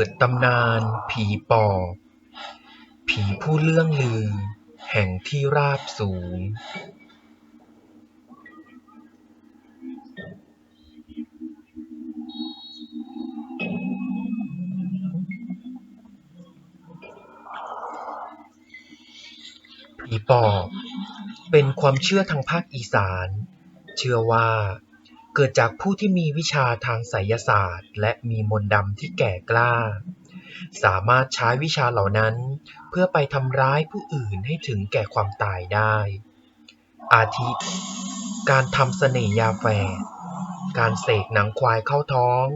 ปิดตำนานผีปอบ ผีผู้เลื่องลือ แห่งที่ราบสูง ผีปอบ เป็นความเชื่อทางภาคอีสาน เชื่อว่า เกิดจากผู้ที่มีวิชาทางไสยศาสตร์ และมีมนต์ดำที่แก่กล้า สามารถใช้วิชาเหล่านั้น เพื่อไปทำร้ายผู้อื่นให้ถึงแก่ความตายได้ อาทิ การทำเสน่ยาแฝดการเสกหนังควายเข้าท้อง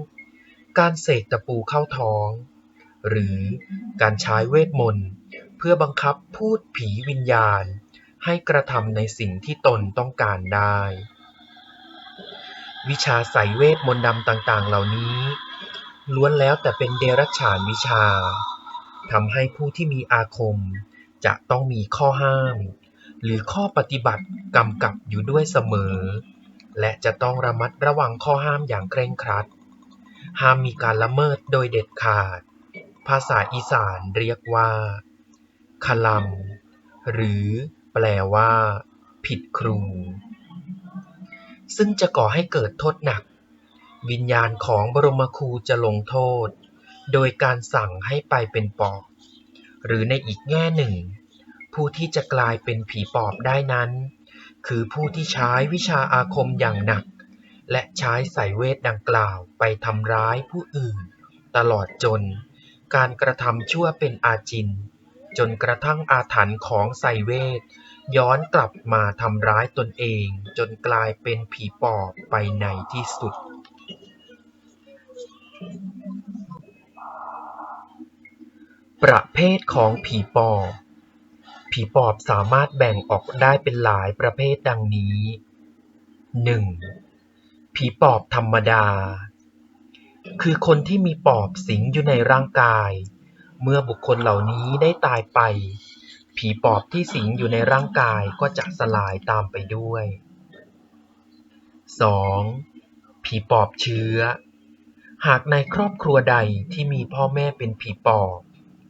การเสกตะปูเข้าท้อง หรือการใช้เวทมนต์เพื่อบังคับพูดผีวิญญาณ ให้กระทำในสิ่งที่ตนต้องการได้ วิชาใส่เวทมนต์ดำต่างๆ เหล่านี้ ล้วนแล้วแต่เป็นเดรัจฉานวิชาทำให้ผู้ที่มีอาคม จะต้องมีข้อห้าม หรือข้อปฏิบัติกำกับอยู่ด้วยเสมอ และจะต้องระมัดระวังข้อห้ามอย่างเคร่งครัด ห้ามมีการละเมิดโดยเด็ดขาด ภาษาอีสานเรียกว่าคลัมหรือแปลว่า ผิดครู ซึ่งจะก่อให้เกิดโทษหนัก วิญญาณของบรมครูจะลงโทษ โดยการสั่งให้ไปเป็นปอบ หรือในอีกแง่หนึ่ง ผู้ที่จะกลายเป็นผีปอบได้นั้น คือผู้ที่ใช้วิชาอาคมอย่างหนัก และใช้สายเวทดังกล่าวไปทำร้ายผู้อื่น ตลอดจน การกระทำชั่วเป็นอาจิน จนกระทั่งอาถรรพ์ของไสเวทย้อนกลับมาทำร้ายตนเองจนกลายเป็นผีปอบไปในที่สุดประเภทของผีปอบ ผีปอบสามารถแบ่งออกได้เป็นหลายประเภทดังนี้ 1. ผีปอบธรรมดา คือคนที่มีปอบสิงอยู่ในร่างกาย เมื่อบุคคลเหล่านี้ได้ตายไป ผีปอบที่สิงอยู่ในร่างกายก็จะสลายตามไปด้วย 2. ผีปอบเชื้อ หากในครอบครัวใดที่มีพ่อแม่เป็นผีปอบ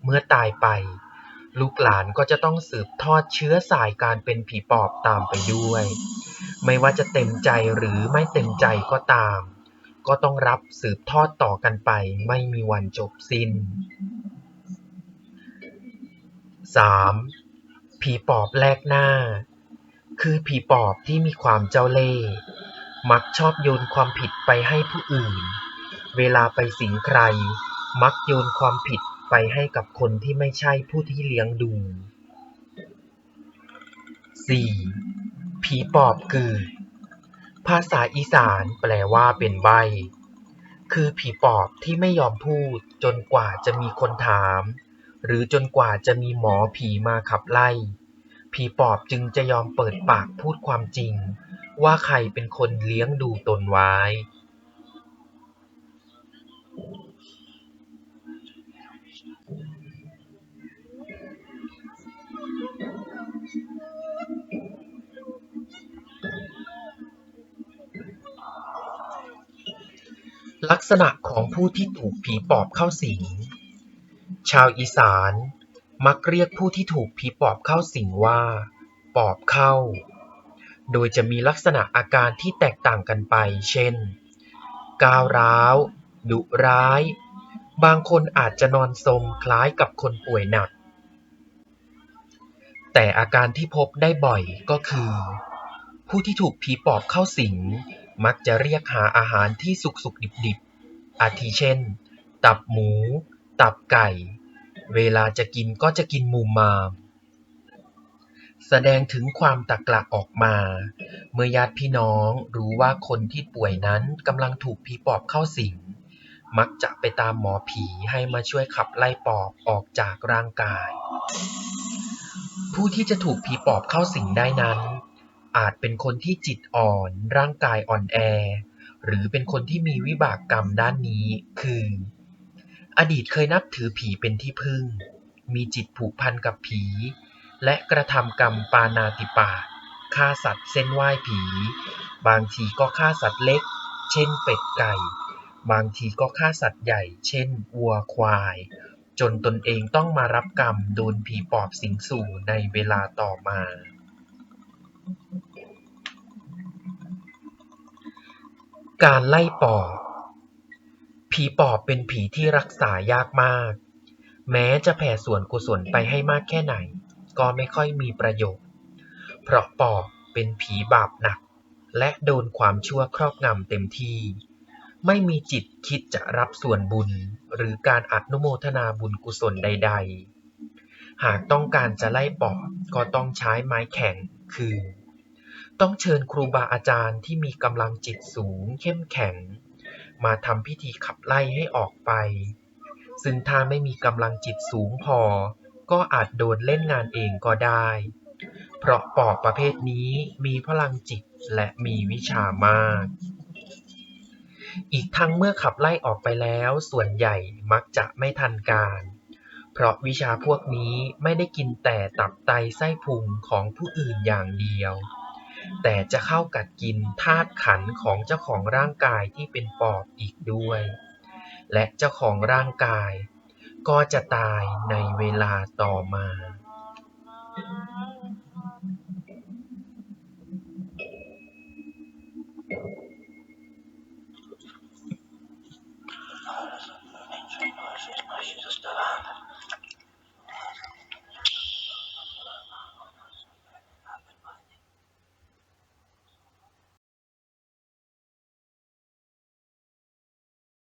เมื่อตายไป ลูกหลานก็จะต้องสืบทอดเชื้อสายการเป็นผีปอบตามไปด้วย ไม่ว่าจะเต็มใจหรือไม่เต็มใจก็ตาม ก็ต้องรับสืบทอดต่อกันไปไม่มีวันจบสิ้น 3. ผีปอบแลกหน้า คือผีปอบที่มีความเจ้าเล่ห์มักชอบโยนความผิดไปให้ผู้อื่น เวลาไปสิงใคร มักโยนความผิดไปให้กับคนที่ไม่ใช่ผู้ที่เลี้ยงดู 4. ผีปอบกือ ภาษาอีสานแปลว่าเป็นใบ คือผีปอบที่ไม่ยอมพูดจนกว่าจะมีคนถาม หรือจนกว่าจะมีหมอผีมาขับไล่ ผีปอบจึงจะยอมเปิดปากพูดความจริง ว่าใครเป็นคนเลี้ยงดูตนไว้ ลักษณะของผู้ที่ถูกผีปอบเข้าสิง ชาวอีสานมักเรียกผู้ที่ถูกผีปอบเข้าสิงว่า ปอบเข้า โดยจะมีลักษณะอาการที่แตกต่างกันไป เช่น ก้าวร้าว ดุร้าย บางคนอาจจะนอนสมคล้ายกับคนป่วยหนัก แต่อาการที่พบได้บ่อยก็คือ ผู้ที่ถูกผีปอบเข้าสิง มักจะเรียกหาอาหารที่สุกๆดิบๆ อาทิเช่น ตับหมู ตับไก่ เวลาจะกินก็จะกินมูมามแสดงถึงความตะกละออกมา เมื่อญาติพี่น้องรู้ว่าคนที่ป่วยนั้นกำลังถูกผีปอบเข้าสิง มักจะไปตามหมอผีให้มาช่วยขับไล่ปอบออกจากร่างกาย ผู้ที่จะถูกผีปอบเข้าสิงได้นั้น อาจเป็นคนที่จิตอ่อน ร่างกายอ่อนแอ หรือเป็นคนที่มีวิบากกรรมด้านนี้ คือ อดีตเคยนับถือผีเป็นที่พึ่ง มีจิตผูกพันกับผี และกระทำกรรมปานาติปาตฆ่าสัตว์เส้นไหว้ผี บางทีก็ฆ่าสัตว์เล็ก เช่นเป็ดไก่ บางทีก็ฆ่าสัตว์ใหญ่ เช่นวัวควาย จนตนเองต้องมารับกรรมโดนผีปอบสิงสู่ในเวลาต่อมาการไล่ปอบ ผีปอบเป็นผีที่รักษายากมาก แม้จะแผ่ส่วนกุศลไปให้มากแค่ไหน ก็ไม่ค่อยมีประโยชน์ เพราะปอบเป็นผีบาปหนัก และโดนความชั่วครอบงำเต็มที่ ไม่มีจิตคิดจะรับส่วนบุญ หรือการอนุโมทนาบุญกุศลใด ๆ หากต้องการจะไล่ปอบก็ต้องใช้ไม้แข็งคือ ต้องเชิญครูบาอาจารย์ที่มีกำลังจิตสูงเข้มแข็ง มาทำพิธีขับไล่ให้ออกไป ซึ่งถ้าไม่มีกำลังจิตสูงพอ ก็อาจโดนเล่นงานเองก็ได้ เพราะปอบประเภทนี้มีพลังจิตและมีวิชามาก อีกทั้งเมื่อขับไล่ออกไปแล้วส่วนใหญ่มักจะไม่ทันการ เพราะวิชาพวกนี้ไม่ได้กินแต่ตับไตไส้พุงของผู้อื่นอย่างเดียว แต่จะเข้ากัดกินธาตุขันธ์ของเจ้าของร่างกายที่เป็นปอบอีกด้วย และเจ้าของร่างกายก็จะตายในเวลาต่อมา